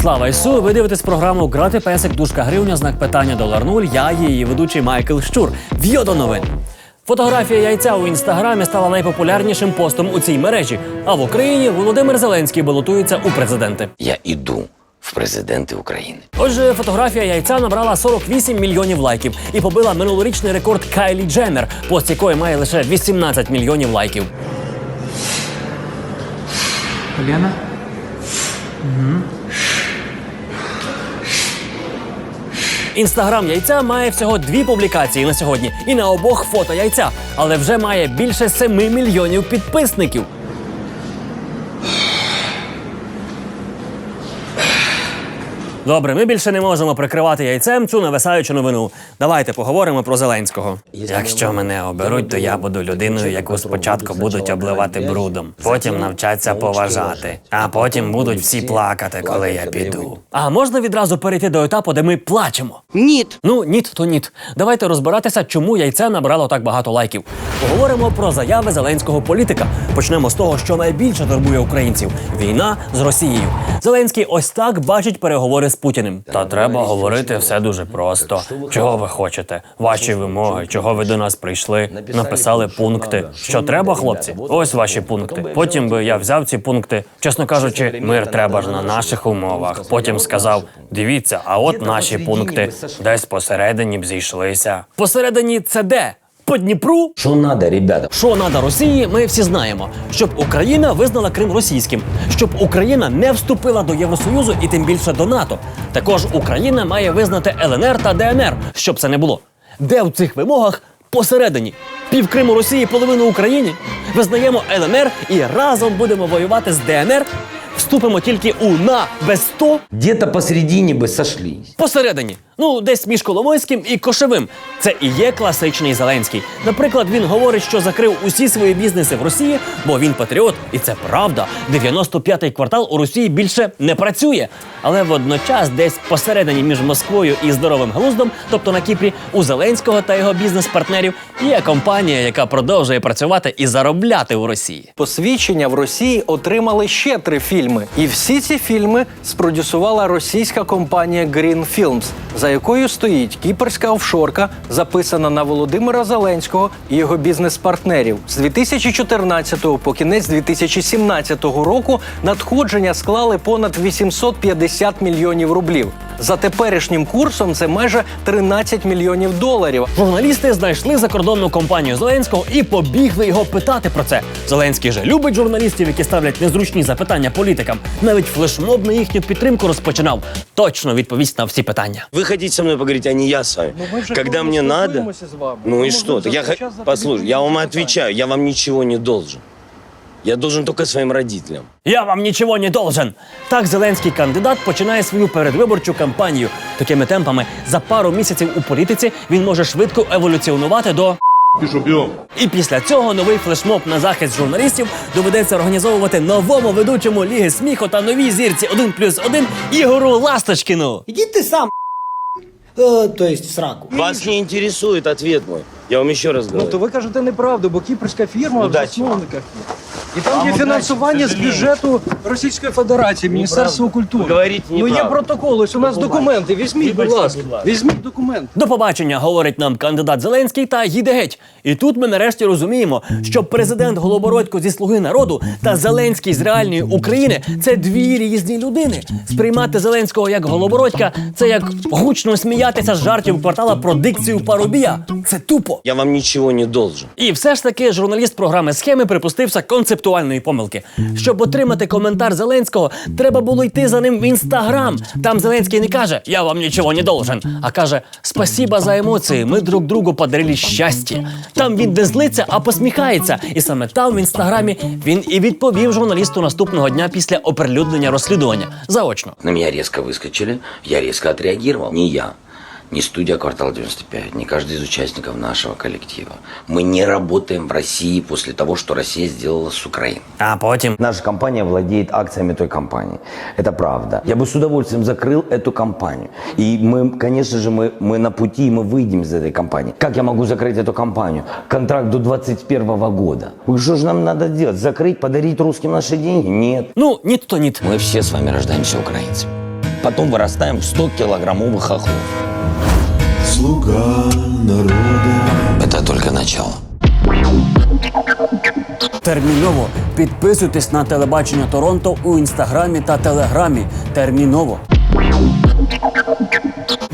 Слава Ісу! Ви дивитесь програму Грати песик, дужка гривня, знак питання долар нуль. Я її ведучий Майкл Щур. В'йо новин. Фотографія яйця у інстаграмі стала найпопулярнішим постом у цій мережі. А в Україні Володимир Зеленський балотується у президенти. Я іду в президенти України. Отже, фотографія яйця набрала 48 мільйонів лайків і побила минулорічний рекорд Кайлі Дженнер, пост якої має лише 18 мільйонів лайків. Лена? Інстаграм яйця має всього дві публікації на сьогодні, і на обох фото яйця, але вже має більше 7 мільйонів підписників. Добре, ми більше не можемо прикривати яйцем цю нависаючу новину. Давайте поговоримо про Зеленського. Якщо мене оберуть, то я буду людиною, яку спочатку будуть обливати брудом, потім навчаться поважати, а потім будуть всі плакати, коли я піду. А можна відразу перейти до етапу, де ми плачемо? Ніт. Ну, ніт, то ніт. Давайте розбиратися, чому яйце набрало так багато лайків. Поговоримо про заяви зеленського політика. Почнемо з того, що найбільше турбує українців: війна з Росією. Зеленський ось так бачить переговори з Путіним. Та треба говорити все дуже просто. Чого ви хочете? Ваші вимоги, чого ви до нас прийшли? Написали пункти. Що треба, хлопці? Ось ваші пункти. Потім би я взяв ці пункти. Чесно кажучи, мир треба ж на наших умовах. Потім сказав: дивіться, а от наші пункти десь посередині б зійшлися. Посередині це де? По Дніпру? Що надо, ребята? Що надо Росії, ми всі знаємо. Щоб Україна визнала Крим російським, щоб Україна не вступила до Євросоюзу і тим більше до НАТО. Також Україна має визнати ЛНР та ДНР, щоб це не було. Де в цих вимогах посередині? Пів Криму Росії, половину Україні. Визнаємо ЛНР і разом будемо воювати з ДНР. Вступимо тільки у на без 100 Где-то посередине бы сошлись. Посередині, ну десь між Коломойським і Кошевим. Це і є класичний Зеленський. Наприклад, він говорить, що закрив усі свої бізнеси в Росії, бо він патріот, і це правда. 95-й квартал у Росії більше не працює. Але водночас, десь посередині між Москвою і здоровим глуздом, тобто на Кіпрі, у Зеленського та його бізнес-партнерів є компанія, яка продовжує працювати і заробляти у Росії. Посвідчення в Росії отримали ще три фільми, і всі ці фільми спродюсувала російська компанія Green Films, за якою стоїть кіперська офшорка, записана на Володимира Зеленського і його бізнес-партнерів. З 2014 по кінець 2017 року надходження склали понад 850 мільйонів рублів. За теперішнім курсом це майже 13 мільйонів доларів. Журналісти знайшли закордонну компанію Зеленського і побігли його питати про це. Зеленський же любить журналістів, які ставлять незручні запитання політикам. Навіть флешмоб на їхню підтримку розпочинав. Точно відповість на всі питання. Вы хотите со мной поговорить, а не я с вами. Когда мне надо, ну и что? Так я послушай, я вам отвечаю, я вам ничего не должен. Я должен только своим родителям. Я вам нічого не должен. Так зеленський кандидат починає свою передвиборчу кампанію. Такими темпами за пару місяців у політиці він може швидко еволюціонувати до. І після цього новий флешмоб на захист журналістів доведеться організовувати новому ведучому Ліги сміху та новій зірці 1 плюс 1 Ігору Ласточкіну. Іди ти сам. Е, то есть в сраку. Вас не интересует ответ мой. Я вам еще раз Ну то ви кажете неправду, бо кіпрська фірма в засновниках є. І там є фінансування з бюджету Російської Федерації, Міністерства культури. Ну є протокол, ось у нас документи. Візьміть, будь ласка. Візьміть документи. До побачення, говорить нам кандидат Зеленський та їде геть. І тут ми нарешті розуміємо, що президент Голобородько зі слуги народу та Зеленський з реальної України це дві різні людини. Сприймати Зеленського як Голобородька це як гучно сміятися з жартів квартала про дикцію Парубія. Це тупо. Я вам ничего не должен. І все ж таки журналіст програми схеми припустився концептуальної помилки. Щоб отримати коментар Зеленського, треба було йти за ним в інстаграм. Там Зеленський не каже Я вам нічого не должен, а каже Спасіба за емоції. Ми друг другу подарили щастя. Там він не злиться, а посміхається. І саме там в інстаграмі він і відповів журналісту наступного дня після оприлюднення розслідування. Заочно. На меня резко выскочили, я резко отреагировал. Не я. ни студия «Квартал 95», ни каждый из участников нашего коллектива. Мы не работаем в России после того, что Россия сделала с Украиной. А потім Наша компания владеет акциями той компании. Это правда. Я бы с удовольствием закрыл эту компанию. И мы, конечно же, мы, мы на пути, мы выйдем из этой компании. Как я могу закрыть эту компанию? Контракт до 21 года. Вы Что же нам надо делать? Закрыть, подарить русским наши деньги? Нет. ну ніт то ніт. Мы все с вами рождаемся украинцами. Потом вырастаем в 100-килограммовых хохлов. Слуга народа. Это только начало. Терміново підписуйтесь на телебачення Торонто у інстаграмі та телеграмі. Терміново.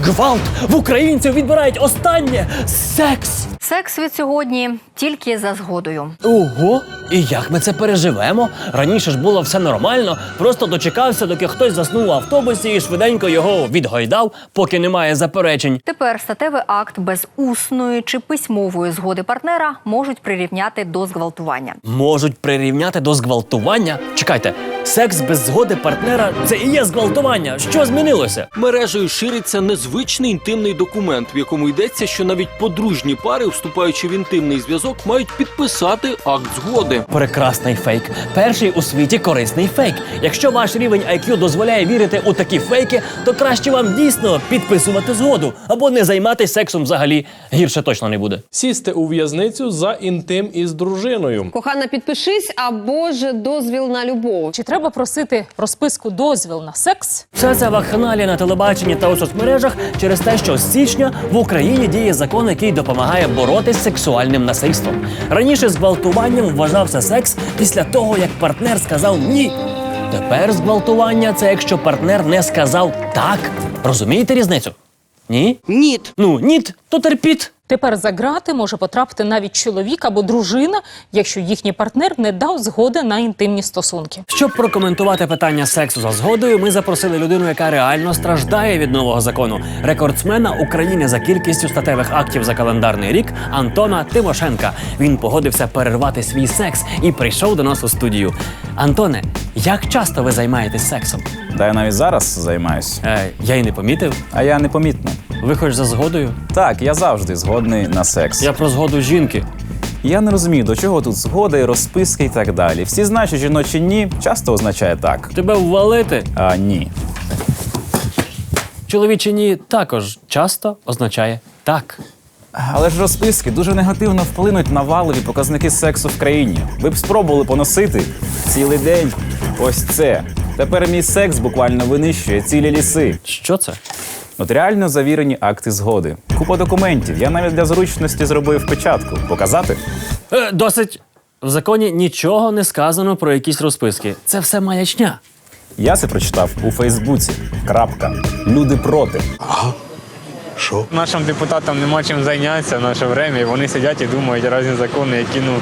Гвалт! В українців відбирають останнє секс! Секс від сьогодні тільки за згодою. Ого! І як ми це переживемо? Раніше ж було все нормально, просто дочекався, доки хтось заснув в автобусі і швиденько його відгойдав, поки немає заперечень. Тепер статевий акт без усної чи письмової згоди партнера можуть прирівняти до зґвалтування. Можуть прирівняти до зґвалтування. Чекайте, секс без згоди партнера це і є зґвалтування. Що змінилося? Мережею шириться незвичний інтимний документ, в якому йдеться, що навіть подружні пари, вступаючи в інтимний зв'язок, мають підписати акт згоди. Прекрасний фейк. Перший у світі корисний фейк. Якщо ваш рівень IQ дозволяє вірити у такі фейки, то краще вам дійсно підписувати згоду або не займатися сексом взагалі. Гірше точно не буде. сісти у в'язницю за інтим із дружиною. Кохана, підпишись або ж дозвіл на любов. Чи треба просити розписку дозвіл на секс? Все це вакханалія на телебаченні та у соцмережах через те, що з січня в Україні діє закон, який допомагає боротись з сексуальним насильством. Раніше зґвалтуванням вважався секс після того, як партнер сказав ні. Тепер зґвалтування це якщо партнер не сказав так. Розумієте різницю? Ні? Ні. Ну, ніт, то терпіть. Тепер за грати може потрапити навіть чоловік або дружина, якщо їхній партнер не дав згоди на інтимні стосунки. Щоб прокоментувати питання сексу за згодою, ми запросили людину, яка реально страждає від нового закону. Рекордсмена України за кількістю статевих актів за календарний рік Антона Тимошенка. Він погодився перервати свій секс і прийшов до нас у студію. Антоне, як часто ви займаєтесь сексом? Та я навіть зараз займаюся. Е, я й не помітив. А я непомітно. Ви хоч за згодою? Так, я завжди згодний на секс. Я про згоду жінки. Я не розумію, до чого тут згода і розписки і так далі. Всі знають, що жіночі ні часто означає так. Тебе ввалити? А ні. Чоловічі ні також часто означає так. Але ж розписки дуже негативно вплинуть на валові показники сексу в країні. Ви б спробували поносити цілий день. Ось це. Тепер мій секс буквально винищує цілі ліси. Що це? Нотаріально завірені акти згоди. Купа документів. Я навіть для зручності зробив печатку. Показати? Е, досить. В законі нічого не сказано про якісь розписки. Це все маячня. Я це прочитав у Фейсбуці. Крапка. Люди проти. Нашим депутатам нема чим зайнятися в наше время, і вони сидять і думають різні закони, які ну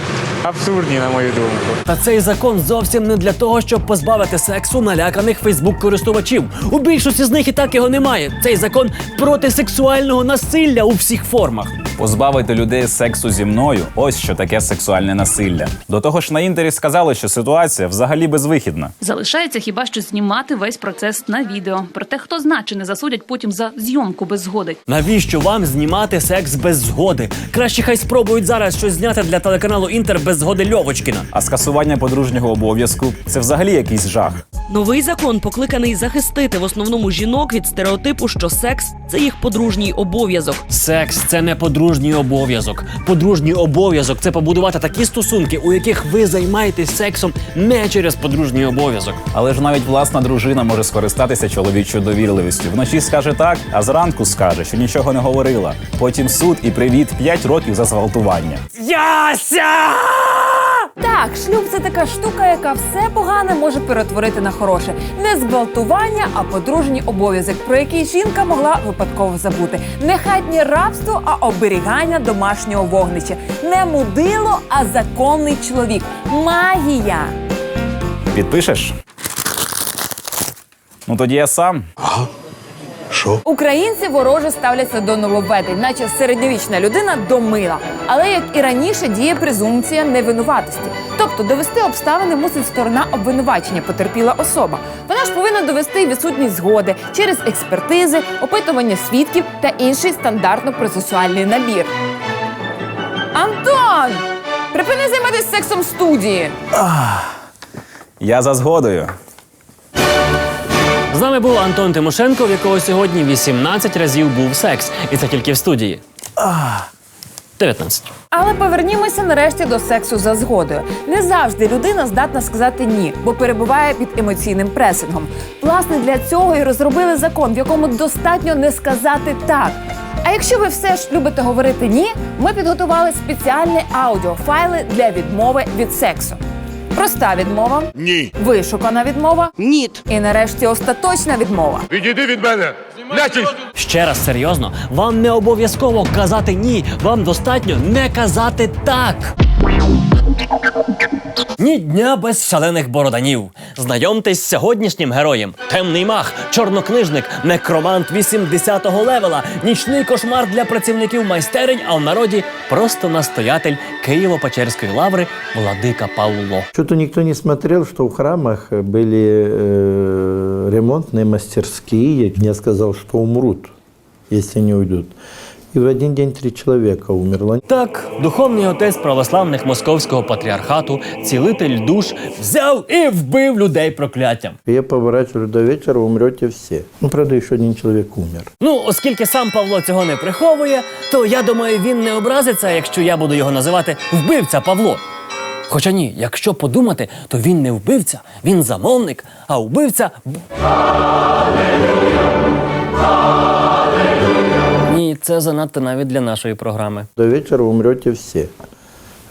абсурдні, на мою думку. Та цей закон зовсім не для того, щоб позбавити сексу наляканих Фейсбук-користувачів. У більшості з них і так його немає. Цей закон проти сексуального насилля у всіх формах. Позбавити людей сексу зі мною ось що таке сексуальне насилля. До того ж, на інтері сказали, що ситуація взагалі безвихідна. Залишається хіба що знімати весь процес на відео. Проте хто зна, чи не засудять потім за зйомку без згоди. Навіщо вам знімати секс без згоди? Краще хай спробують зараз щось зняти для телеканалу Інтер без згоди Льовочкіна. А скасування подружнього обов'язку це взагалі якийсь жах. Новий закон покликаний захистити в основному жінок від стереотипу, що секс це їх подружній обов'язок. Секс це не подружній обов'язок. Подружній обов'язок це побудувати такі стосунки, у яких ви займаєтесь сексом не через подружній обов'язок. Але ж навіть власна дружина може скористатися чоловічою довірливістю. Вночі скаже так, а зранку скаже, що нічого не говорила. Потім суд і привіт 5 років за зґвалтування. Яся! Так, шлюб це така штука, яка все погане може перетворити на хороше. Не зґвалтування, а подружній обов'язок, про який жінка могла випадково забути. Не хатнє рабство, а оберігання домашнього вогнища. Не мудило, а законний чоловік. Магія. Підпишеш? Ну тоді я сам. Що? Українці вороже ставляться до нововведень, наче середньовічна людина до мила. Але як і раніше діє презумпція невинуватості. Тобто довести обставини мусить сторона обвинувачення, потерпіла особа. Вона ж повинна довести відсутність згоди через експертизи, опитування свідків та інший стандартно-процесуальний набір. Антон! Припини займатися сексом в студії. Я за згодою. З нами був Антон Тимошенко, в якого сьогодні 18 разів був секс. І це тільки в студії. 19. Але повернімося нарешті до сексу за згодою. Не завжди людина здатна сказати ні, бо перебуває під емоційним пресингом. Власне, для цього і розробили закон, в якому достатньо не сказати так. А якщо ви все ж любите говорити ні, ми підготували спеціальні аудіофайли для відмови від сексу. Проста відмова, Ні. вишукана відмова, Ні. і нарешті остаточна відмова. Відійди від мене! Лячись! Ще раз серйозно, вам не обов'язково казати ні. Вам достатньо не казати так. Ні дня без шалених бороданів. Знайомтесь з сьогоднішнім героєм: темний мах, чорнокнижник, некромант 80-го левела, нічний кошмар для працівників майстерень, а в народі просто настоятель Києво-Печерської лаври Владика Павло. Что-то никто не смотрел, что в храмах были э, ремонтные мастерские. Я сказал, что умрут, если не уйдут. И в один день три человека умерло. Так, духовний отець православних московського патріархату, цілитель душ, взяв і вбив людей прокляттям. Я поворачиваю до вечера, умрете все. Ну, правда, еще один человек умер. Ну, оскільки сам Павло цього не приховує, то я думаю, він не образиться, якщо я буду його називати вбивця Павло. Хоча ні, якщо подумати, то він не вбивця, він замовник, а вбивця. б- це занадто навіть для нашої програми. До вечора умрете все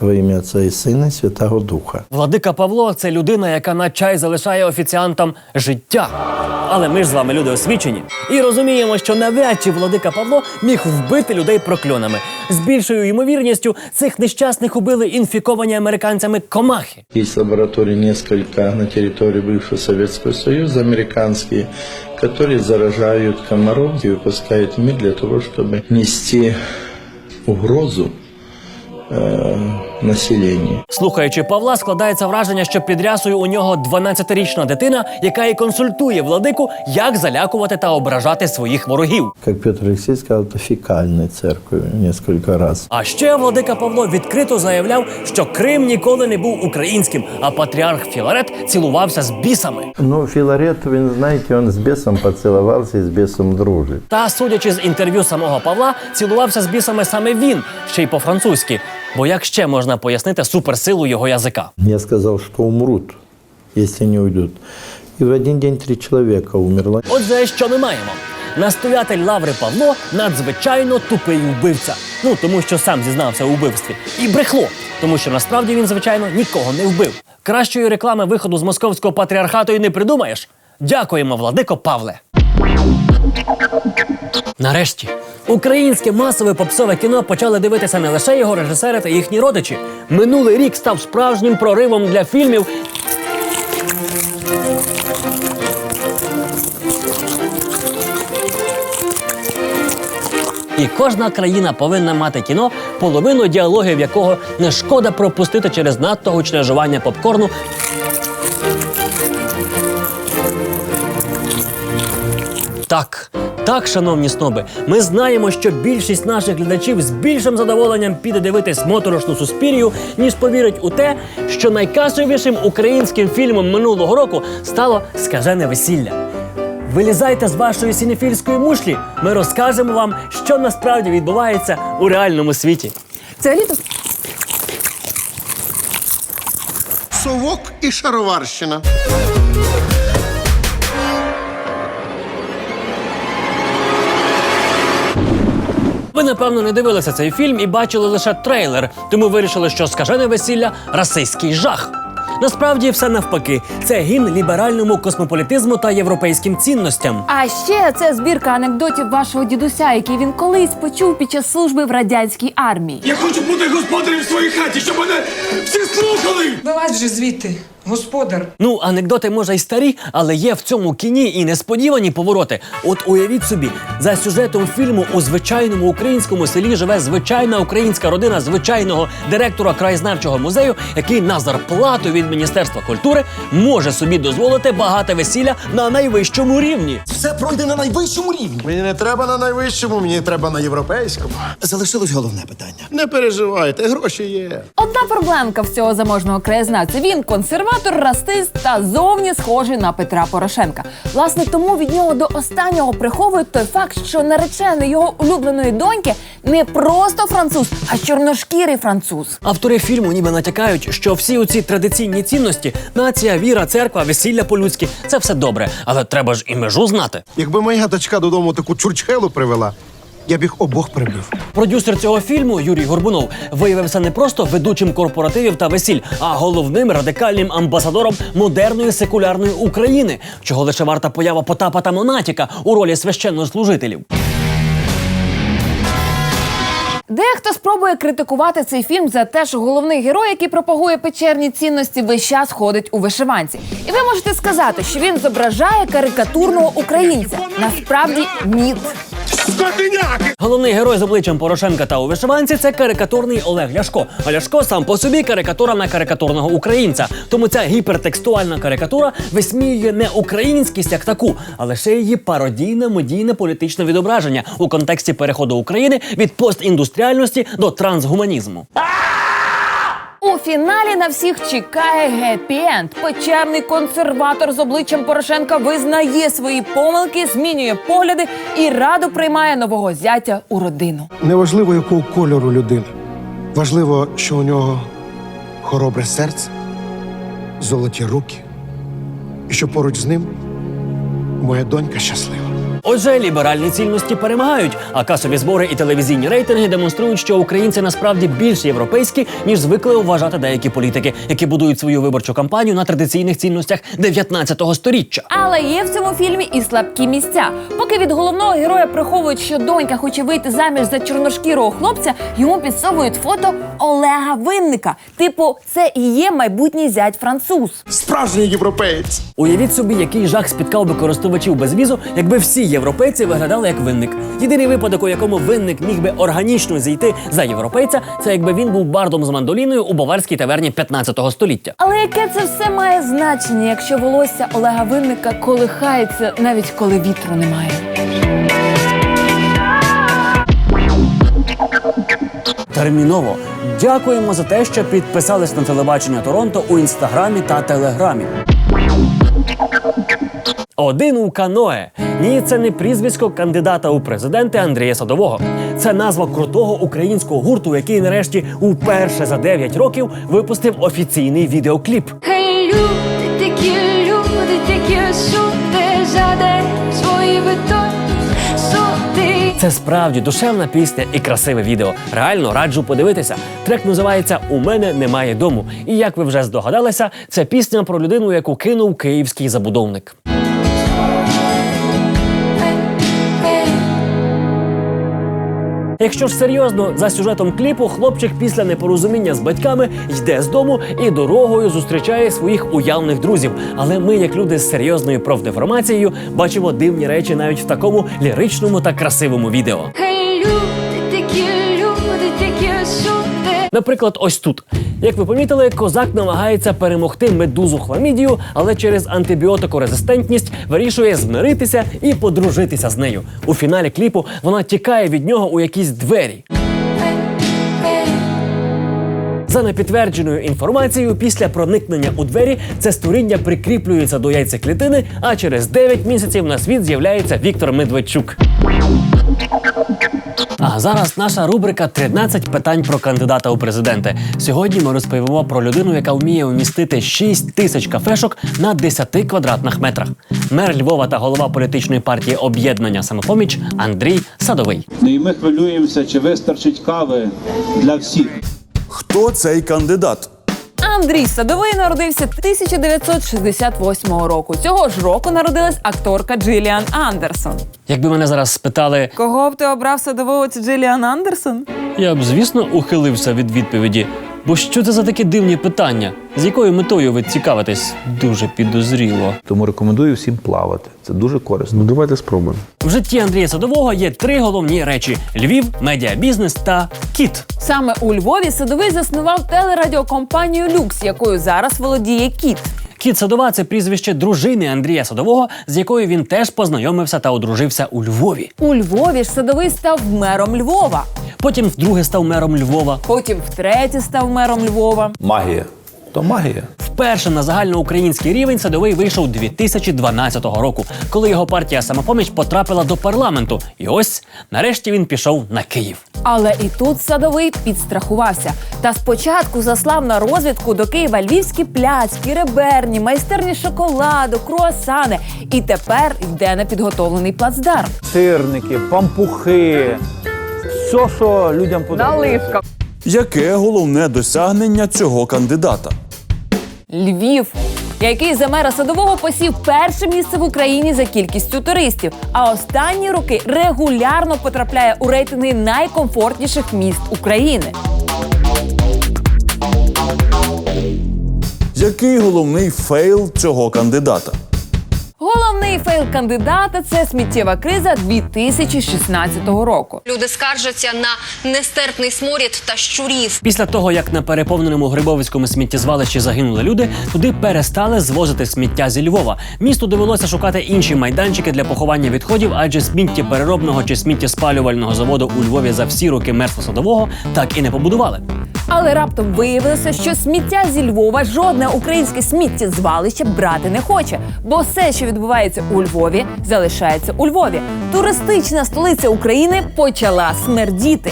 Во имя Отца и Сына и Святого Духа. Владика Павло це людина, яка на чай залишає офіціантам життя. Але ми ж з вами люди освічені і розуміємо, що навряд чи владика Павло міг вбити людей прокльонами. З більшою ймовірністю цих нещасних убили інфіковані американцями комахи. Есть лаборатории несколько на территории бывшего Советского Союза, американские, которые заражают комаров и выпускают в мир для того, чтобы нести угрозу э, населению. Слухаючи Павла, складається враження, що під рясою у нього 12-річна дитина, яка і консультує владику, як залякувати та ображати своїх ворогів. Как Петр Алексеевич сказал, это фекальной церковью несколько раз. А ще владика Павло відкрито заявляв, що Крим ніколи не був українським, а патріарх Філарет цілувався з бісами. Ну, Филарет, вы знаете, он с бесом поцеловался и с бесом дружит. Та, судячи з інтерв'ю самого Павла, цілувався з бісами саме він, ще й по-французьки. Бо як ще можна пояснити суперсилу його язика? Я сказал, что умрут, если не уйдут. И в один день три человека умерло. Отже, що ми маємо? Настоятель лаври Павло надзвичайно тупий вбивця. Ну тому що сам зізнався у вбивстві. І брехло, тому що насправді він, звичайно, нікого не вбив. Кращої реклами виходу з московського патріархату і не придумаєш. Дякуємо, владико Павле. Нарешті українське масове попсове кіно почали дивитися не лише його режисери та їхні родичі. Минулий рік став справжнім проривом для фільмів. І кожна країна повинна мати кіно, половину діалогів якого не шкода пропустити через надто гучне жування попкорну. Так, так, шановні сноби, ми знаємо, що більшість наших глядачів з більшим задоволенням піде дивитись моторошну суспірію, ніж повірить у те, що найкасовішим українським фільмом минулого року стало скажене весілля. Вилізайте з вашої сінефільської мушлі. Ми розкажемо вам, що насправді відбувається у реальному світі. Це літо Совок і шароварщина. Ви напевно не дивилися цей фільм і бачили лише трейлер, тому вирішили, що скажене весілля расистський жах. Насправді все навпаки, це гімн ліберальному космополітизму та європейським цінностям. А ще це збірка анекдотів вашого дідуся, який він колись почув під час служби в радянській армії. Я хочу бути господарем в своїй хаті, щоб мене всі слухали. Вилазь вже звідти. Господар. Ну, анекдоти може й старі, але є в цьому кіні і несподівані повороти. От уявіть собі, за сюжетом фільму у звичайному українському селі живе звичайна українська родина звичайного директора краєзнавчого музею, який на зарплату від Міністерства культури може собі дозволити багате весілля на найвищому рівні. Все пройде на найвищому рівні. Мені не треба на найвищому, мені треба на європейському. Залишилось головне питання. Не переживайте, гроші є. Одна проблемка в цього заможного краєзнавця. Він консерватор, расист та зовні схожий на Петра Порошенка. Власне, тому від нього до останнього приховують той факт, що наречений його улюбленої доньки не просто француз, а чорношкірий француз. Автори фільму ніби натякають, що всі оці традиційні цінності нація, віра, церква, весілля по-людськи це все добре, але треба ж і межу знати. Якби моя дочка додому таку чурчхелу привела, я б їх обох прибив. Продюсер цього фільму Юрій Горбунов виявився не просто ведучим корпоративів та весіль, а головним радикальним амбасадором модерної секулярної України, чого лише варта поява Потапа та Монатіка у ролі священнослужителів. Дехто спробує критикувати цей фільм за те, що головний герой, який пропагує печерні цінності, весь час ходить у вишиванці. І ви можете сказати, що він зображає карикатурного українця. Насправді ні. Головний герой з обличчям Порошенка та у вишиванці це карикатурний Олег Ляшко. А Ляшко сам по собі карикатура на карикатурного українця. Тому ця гіпертекстуальна карикатура висміює не українськість як таку, а лише її пародійне медійне політичне відображення у контексті переходу України від постіндустріальності до трансгуманізму. У фіналі на всіх чекає гепі-енд. Печерний консерватор з обличчям Порошенка визнає свої помилки, змінює погляди і радо приймає нового зятя у родину. Неважливо, якого кольору людина. Важливо, що у нього хоробре серце, золоті руки, і що поруч з ним моя донька щаслива. Отже, ліберальні цінності перемагають, а касові збори і телевізійні рейтинги демонструють, що українці насправді більш європейські, ніж звикли вважати деякі політики, які будують свою виборчу кампанію на традиційних цінностях 19-го сторіччя. Але є в цьому фільмі і слабкі місця. Поки від головного героя приховують, що донька хоче вийти заміж за чорношкірого хлопця, йому підсовують фото Олега Винника. Типу, це і є майбутній зять француз. Справжній європеєць. Уявіть собі, який жах спіткав би користувачів безвізу, якби всі європейці виглядали як винник. Єдиний випадок, у якому винник міг би органічно зійти за європейця, це якби він був бардом з мандоліною у баварській таверні 15-го століття. Але яке це все має значення, якщо волосся Олега Винника колихається, навіть коли вітру немає? Терміново дякуємо за те, що підписались на телебачення Торонто у інстаграмі та телеграмі. Один у каное. Ні, це не прізвисько кандидата у президенти Андрія Садового. Це назва крутого українського гурту, який нарешті уперше за 9 років випустив офіційний відеокліп. Хай люди, такі люди, такі сути за день свої сути. Це справді душевна пісня і красиве відео. Реально раджу подивитися. Трек називається У мене немає дому. І як ви вже здогадалися, це пісня про людину, яку кинув київський забудовник. Якщо ж серйозно, за сюжетом кліпу хлопчик після непорозуміння з батьками йде з дому і дорогою зустрічає своїх уявних друзів. Але ми, як люди з серйозною профдеформацією, бачимо дивні речі навіть в такому ліричному та красивому відео. Hey, люди, Наприклад, ось тут. Як ви помітили, козак намагається перемогти медузу хламідію, але через антибіотикорезистентність вирішує змиритися і подружитися з нею. У фіналі кліпу вона тікає від нього у якісь двері. За непідтвердженою інформацією, після проникнення у двері це створіння прикріплюється до яйцеклітини, а через 9 місяців на світ з'являється Віктор Медведчук. А зараз наша рубрика «13 питань про кандидата у президенти. Сьогодні ми розповімо про людину, яка вміє вмістити 6 тисяч кафешок на 10 квадратних метрах. Мер Львова та голова політичної партії об'єднання самопоміч Андрій Садовий. Ну і ми хвилюємося, чи вистачить кави для всіх. Хто цей кандидат? Андрій Садовий народився 1968 року. Цього ж року народилась акторка Джиліан Андерсон. Якби мене зараз спитали, Кого б ти обрав садового чи Джиліан Андерсон? я б звісно ухилився від відповіді. Бо що це за такі дивні питання? З якою метою ви цікавитесь? Дуже підозріло. Тому рекомендую всім плавати. Це дуже корисно. Ну давайте спробуємо. В житті Андрія Садового є три головні речі: Львів, медіабізнес та кіт. Саме у Львові садовий заснував телерадіокомпанію Люкс, якою зараз володіє кіт. Кіт Садова це прізвище дружини Андрія Садового, з якою він теж познайомився та одружився у Львові. У Львові ж садовий став мером Львова. Потім вдруге став мером Львова. Потім втретє став мером Львова. Магія. То магія. Вперше на загальноукраїнський рівень садовий вийшов 2012 року, коли його партія самопоміч потрапила до парламенту. І ось нарешті він пішов на Київ. Але і тут садовий підстрахувався. Та спочатку заслав на розвідку до Києва львівські пляцки, реберні, майстерні шоколаду, круасани. І тепер йде на підготовлений плацдарм. Сирники, пампухи. Все, що людям подобається. Яке головне досягнення цього кандидата? Львів, який за мера садового посів перше місце в Україні за кількістю туристів, а останні роки регулярно потрапляє у рейтинги найкомфортніших міст України. Який головний фейл цього кандидата? Головний фейл кандидата це сміттєва криза 2016 року. Люди скаржаться на нестерпний сморід та щурів. Після того, як на переповненому Грибовицькому сміттєзвалищі загинули люди, туди перестали звозити сміття зі Львова. Місту довелося шукати інші майданчики для поховання відходів, адже сміттєпереробного чи сміттєспалювального заводу у Львові за всі роки мерства садового так і не побудували. Але раптом виявилося, що сміття зі Львова жодне українське сміттєзвалище брати не хоче, бо все, що відбувається у Львові, залишається у Львові. Туристична столиця України почала смердіти.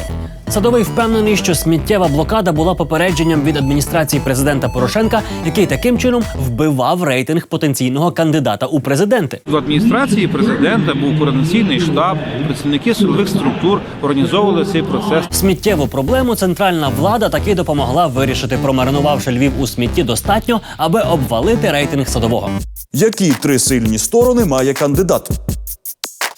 Садовий впевнений, що сміттєва блокада була попередженням від адміністрації президента Порошенка, який таким чином вбивав рейтинг потенційного кандидата у президенти. В адміністрації президента був координаційний штаб, працівники силових структур організовували цей процес. Сміттєву проблему центральна влада таки допомогла вирішити, промаринувавши Львів у смітті достатньо, аби обвалити рейтинг садового. Які три сильні сторони має кандидат?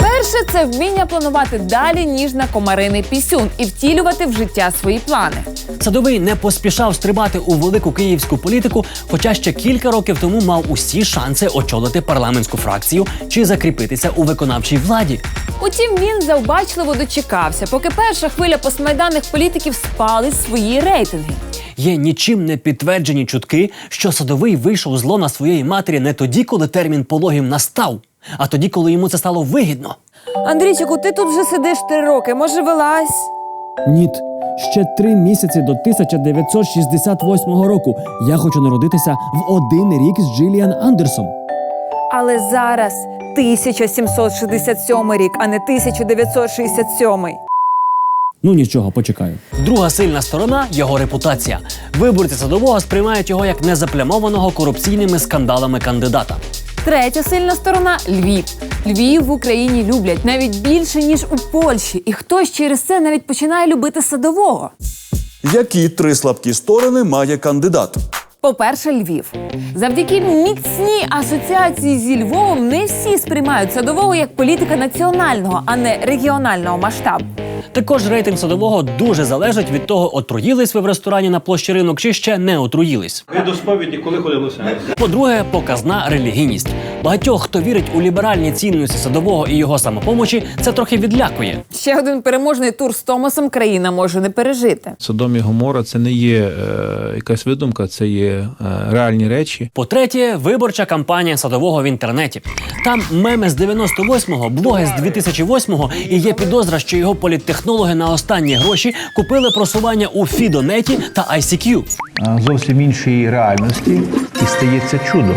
Перше це вміння планувати далі ніж на комариний пісюн і втілювати в життя свої плани. Садовий не поспішав стрибати у велику київську політику, хоча ще кілька років тому мав усі шанси очолити парламентську фракцію чи закріпитися у виконавчій владі. Утім, він завбачливо дочекався, поки перша хвиля постмайданних політиків спалить свої рейтинги. Є нічим не підтверджені чутки, що садовий вийшов з лона своєї матері не тоді, коли термін пологів настав, а тоді, коли йому це стало вигідно. Андрійчику, ти тут вже сидиш три роки. Може, вилазь? Ніт, ще три місяці до 1968 року. Я хочу народитися в один рік з Джиліан Андерсон. Але зараз 1767 рік, а не 1967. Ну нічого, почекаю. Друга сильна сторона його репутація. Виборці садового сприймають його як незаплямованого корупційними скандалами кандидата. Третя сильна сторона Львів. Львів в Україні люблять навіть більше ніж у Польщі, і хтось через це навіть починає любити садового. Які три слабкі сторони має кандидат? По-перше, Львів. Завдяки міцній асоціації зі Львовом не всі сприймають садового як політика національного, а не регіонального масштабу. Також рейтинг садового дуже залежить від того, отруїлись ви в ресторані на площі ринок чи ще не отруїлись. Ви до сповіді, коли ходили По-друге, показна релігійність. Багатьох, хто вірить у ліберальні цінності садового і його самопомочі, це трохи відлякує. Ще один переможний тур з Томасом країна може не пережити. Содом і Гомора це не є е, якась видумка, це є е, реальні речі. По-третє, виборча кампанія садового в інтернеті. Там меми з 98-го, блоги з 2008-го і є підозра, що його політтехнологи на останні гроші купили просування у Фідонеті та ICQ. Зовсім іншої реальності і стається чудо.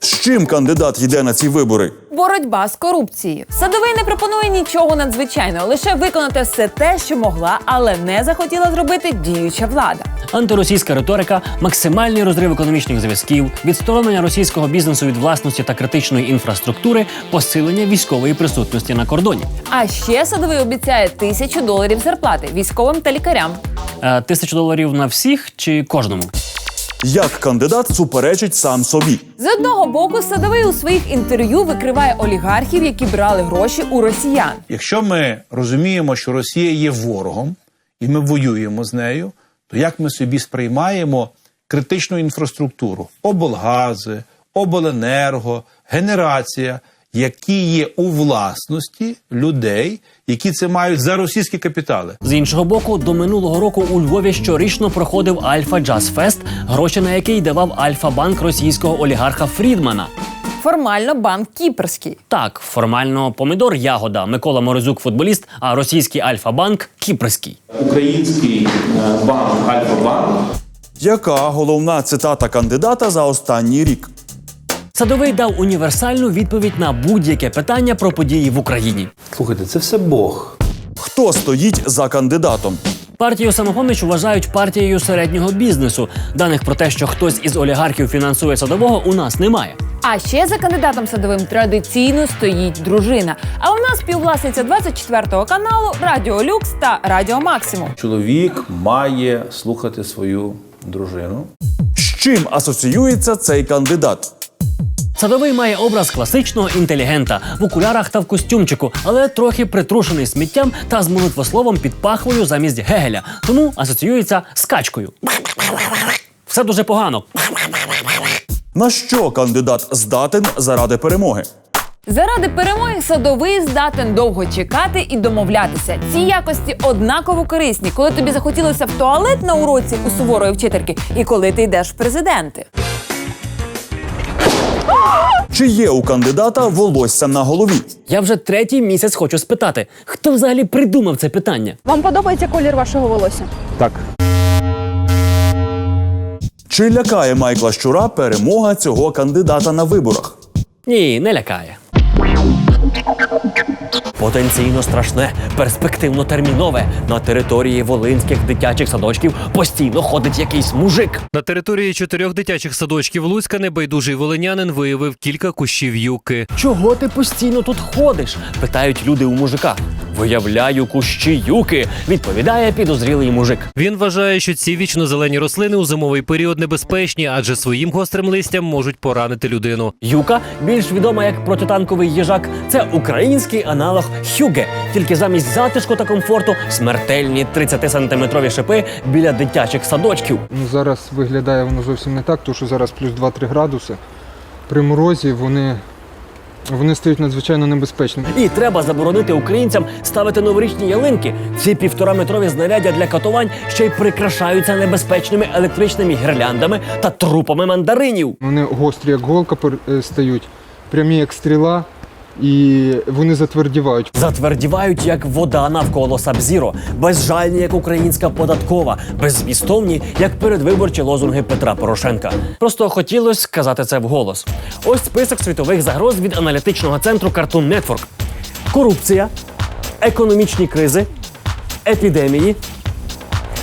З чим кандидат йде на ці вибори? Боротьба з корупцією. Садовий не пропонує нічого надзвичайного, лише виконати все те, що могла, але не захотіла зробити діюча влада. Антиросійська риторика, максимальний розрив економічних зв'язків, відсторонення російського бізнесу від власності та критичної інфраструктури, посилення військової присутності на кордоні. А ще садовий обіцяє тисячу доларів зарплати військовим та лікарям. Е, Тисячу доларів на всіх чи кожному? Як кандидат суперечить сам собі? З одного боку, садовий у своїх інтерв'ю викриває олігархів, які брали гроші у росіян. Якщо ми розуміємо, що Росія є ворогом, і ми воюємо з нею, то як ми собі сприймаємо критичну інфраструктуру, облгази, обленерго, генерація, які є у власності людей, які це мають за російські капітали. З іншого боку, до минулого року у Львові щорічно проходив Альфа Джаз Фест, гроші на який давав Альфа Банк російського олігарха Фрідмана. Формально банк кіпрський. Так, формально помідор ягода, Микола Морозюк футболіст, а російський Альфа Банк кіпрський. Український е, банк Альфа-банк. Яка головна цитата кандидата за останній рік? Садовий дав універсальну відповідь на будь-яке питання про події в Україні. Слухайте, це все Бог. Хто стоїть за кандидатом? Партію самопоміч вважають партією середнього бізнесу. Даних про те, що хтось із олігархів фінансує садового, у нас немає. А ще за кандидатом садовим традиційно стоїть дружина. А у нас співвласниця 24 каналу Радіо Люкс та Радіо Максимум. Чоловік має слухати свою дружину. З чим асоціюється цей кандидат? Садовий має образ класичного інтелігента в окулярах та в костюмчику, але трохи притрушений сміттям та з молитвословом під пахвою замість гегеля, тому асоціюється з качкою. Все дуже погано. На що кандидат здатен заради перемоги? Заради перемоги садовий здатен довго чекати і домовлятися. Ці якості однаково корисні, коли тобі захотілося в туалет на уроці у суворої вчительки, і коли ти йдеш в президенти. Чи є у кандидата волосся на голові? Я вже третій місяць хочу спитати, хто взагалі придумав це питання? Вам подобається колір вашого волосся? Так. Чи лякає Майкла Щура перемога цього кандидата на виборах? Ні, не лякає. Потенційно страшне, перспективно термінове. На території волинських дитячих садочків постійно ходить якийсь мужик. На території чотирьох дитячих садочків Луцька небайдужий волинянин виявив кілька кущів юки. Чого ти постійно тут ходиш? питають люди у мужика. Виявляю кущі юки, відповідає підозрілий мужик. Він вважає, що ці вічно-зелені рослини у зимовий період небезпечні, адже своїм гострим листям можуть поранити людину. Юка, більш відома як протитанковий їжак, це український аналог хюге. Тільки замість затишку та комфорту смертельні 30-сантиметрові шипи біля дитячих садочків. Ну, зараз виглядає воно зовсім не так, тому що зараз плюс 2-3 градуси. При морозі вони, вони стають надзвичайно небезпечними. І треба заборонити українцям ставити новорічні ялинки. Ці півтораметрові знаряддя для катувань ще й прикрашаються небезпечними електричними гірляндами та трупами мандаринів. Вони гострі, як голка е, стають, прямі як стріла, і вони затвердівають. Затвердівають, як вода навколо Сабзіро, безжальні, як українська податкова, беззмістовні, як передвиборчі лозунги Петра Порошенка. Просто хотілося сказати це вголос. Ось список світових загроз від аналітичного центру Cartoon Network. корупція, економічні кризи, епідемії,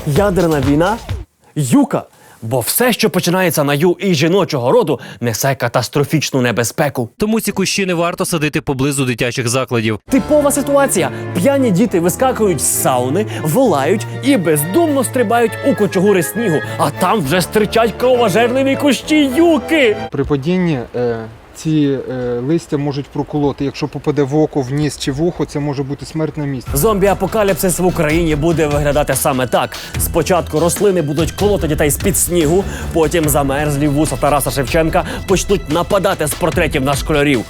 ядерна війна, юка. Бо все, що починається на ю і жіночого роду, несе катастрофічну небезпеку. Тому ці кущі не варто садити поблизу дитячих закладів. Типова ситуація: п'яні діти вискакують з сауни, волають і бездумно стрибають у кочугури снігу, а там вже стричать кровожерливі кущі юки. При падінні е, ці е, листя можуть проколоти. Якщо попаде в око, в ніс чи в ухо, це може бути смерть на місці. Зомбі-апокаліпсис в Україні буде виглядати саме так: спочатку рослини будуть колоти дітей з під снігу, потім замерзлі вуса Тараса Шевченка почнуть нападати з портретів на школярів.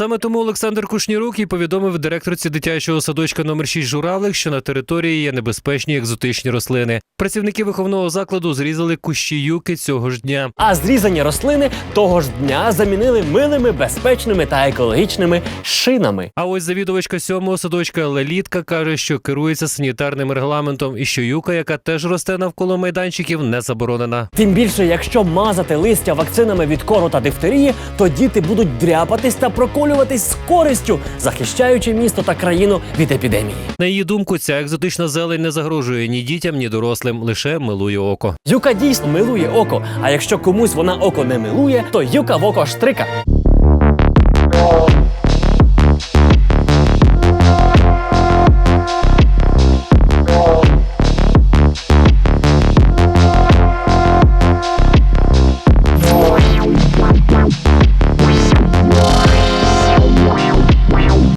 Саме тому Олександр Кушнірук і повідомив директорці дитячого садочка номер 6 Журавлик, що на території є небезпечні екзотичні рослини. Працівники виховного закладу зрізали кущі юки цього ж дня. А зрізані рослини того ж дня замінили милими, безпечними та екологічними шинами. А ось завідувачка сьомого садочка Лелітка каже, що керується санітарним регламентом і що юка, яка теж росте навколо майданчиків, не заборонена. Тим більше, якщо мазати листя вакцинами від кору та дифтерії, то діти будуть дряпатись та відновлюватись з користю, захищаючи місто та країну від епідемії. На її думку, ця екзотична зелень не загрожує ні дітям, ні дорослим, лише милує око. Юка дійсно милує око. А якщо комусь вона око не милує, то юка в око штрика.